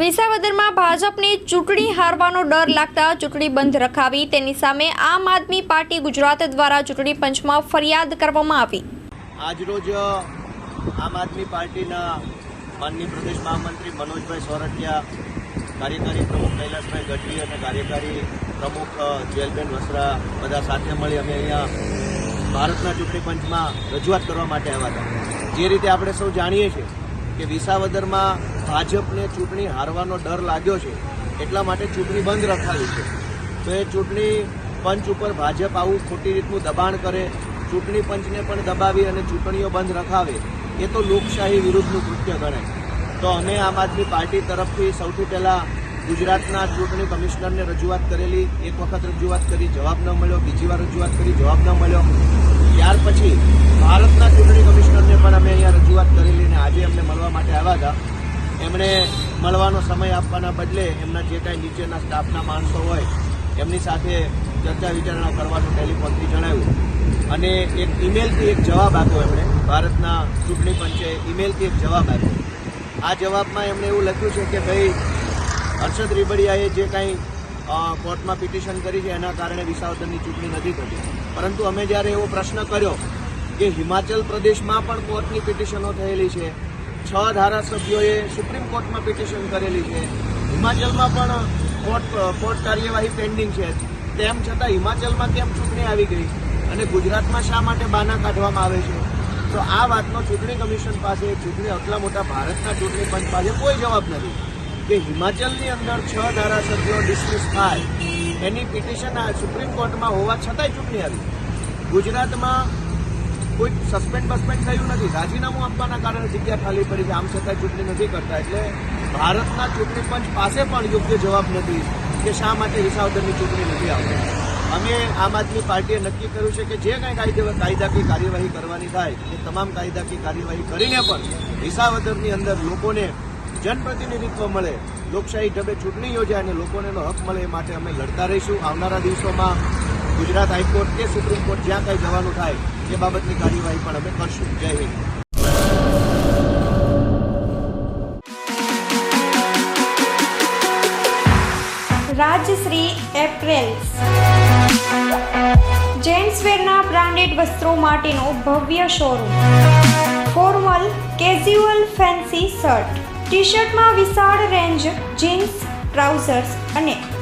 વિસાવદરમાં ભાજપને ચૂંટણી હારવાનો ડર લાગતા ચૂંટણી બંધ રખાવી. તેની સામે આમ આદમી પાર્ટી ગુજરાત દ્વારા ચૂંટણી પંચમાં ફરિયાદ કરવામાં આવી. આજરોજ આમ આદમી પાર્ટીના માનનીય પ્રદેશ મહામંત્રી મનોજભાઈ સોરઠિયા, કાર્યકારી પ્રમુખ કૈલાસભાઈ ગઢવી અને કાર્યકારી પ્રમુખ જેલબેન વસરા બધા સાથે મળી અમે અહીંયા ભારતના ચૂંટણી પંચમાં રજૂઆત કરવા માટે આવ્યા હતા. જે રીતે આપણે સૌ જાણીએ છીએ કે વિસાવદરમાં ભાજપને ચૂંટણી હારવાનો ડર લાગ્યો છે, એટલા માટે ચૂંટણી બંધ રખાવી છે. તો એ ચૂંટણી પંચ ઉપર ભાજપ આવું ખોટી રીતનું દબાણ કરે, ચૂંટણી પંચને પણ દબાવી અને ચૂંટણીઓ બંધ રખાવે, એ તો લોકશાહી વિરુદ્ધનું કૃત્ય ગણાય. તો અમે આમ આદમી પાર્ટી તરફથી સૌથી પહેલાં ગુજરાતના ચૂંટણી કમિશનરને રજૂઆત કરેલી, એક વખત રજૂઆત કરી, જવાબ ન મળ્યો, બીજી વાર રજૂઆત કરી, જવાબ ન મળ્યો. ત્યાર પછી ભારતના ચૂંટણી કમિશનરને પણ અમે અહીંયા રજૂઆત કરેલી અને આજે અમને મળવા માટે આવ્યા હતા. એમણે મળવાનો સમય આપવાના બદલે એમના જે કાંઈ નીચેના સ્ટાફના માણસો હોય, એમની સાથે ચર્ચા વિચારણા કરવાનું ટેલિફોનથી જણાવ્યું. અને એક ઈમેલથી એક જવાબ આપ્યો એમણે, ભારતના ચૂંટણી પંચે ઈમેલથી એક જવાબ આપ્યો. આ જવાબમાં એમણે એવું લખ્યું છે કે ભાઈ, હર્ષદ રીબડિયાએ જે કાંઈ કોર્ટમાં પિટિશન કરી છે, એના કારણે વિસાવદરની ચૂંટણી નથી થતી. પરંતુ અમે જ્યારે એવો પ્રશ્ન કર્યો કે હિમાચલ પ્રદેશમાં પણ કોર્ટની પિટિશનો થયેલી છે છ ધારાસભ્યોએ સુપ્રીમ કોર્ટમાં પિટિશન કરેલી છે. હિમાચલમાં પણ કોર્ટ કોર્ટ કાર્યવાહી પેન્ડિંગ છે. તેમ છતાં હિમાચલમાં કેમ ચૂંટણી આવી ગઈ? અને ગુજરાતમાં શા માટે બાના કાઢવામાં આવે છે? તો આ વાતનો ચૂંટણી કમિશન પાસે, ચૂંટણી આટલા મોટા ભારતના ચૂંટણી પંચ પાસે કોઈ જવાબ નથી. કે હિમાચલની અંદર છ ધારાસભ્યો ડિસમિસ થાય, એની પિટિશન આ સુપ્રીમ કોર્ટમાં હોવા છતાંય ચૂંટણી આવી. ગુજરાતમાં કોઈ સસ્પેન્ડ બસ્પેન્ડ થયું નથી. રાજીનામું આપવાના કારણે જગ્યા ખાલી પડી છે. આમ છતાં ચૂંટણી નથી કરતા. એટલે ભારતના ચૂંટણી પંચ પાસે પણ યોગ્ય જવાબ નથી કે શા માટે વિસાવદરની ચૂંટણી નથી આવતી. અમે આમ આદમી પાર્ટીએ નક્કી કર્યું છે કે જે કાંઈ કાયદે કાયદાકીય કાર્યવાહી કરવાની થાય, એ તમામ કાયદાકીય કાર્યવાહી કરીને પણ વિસાવદરની અંદર લોકોને જનપ્રતિનિધિત્વ મળે, લોકશાહી ઢબે ચૂંટણી યોજાય અને લોકોને હક મળે એ માટે અમે લડતા રહીશું. આવનારા દિવસોમાં ગુજરાત હાઈકોર્ટ કે સુપ્રીમ કોર્ટ જ્યાં કંઈ જવાનું થાય, એ બાબતની કાર્યવાહી પણ અમે કરશું. જય હિન્દ. રાજશ્રી એપ્રેલ્સ. જેન્ટ્સવેરના બ્રાન્ડેડ વસ્ત્રો માટેનો ભવ્ય showroom. Formal casual fancy shirt. T શર્ટમાં વિશાળ રેન્જ જીન્સ, ટ્રાઉઝર્સ અને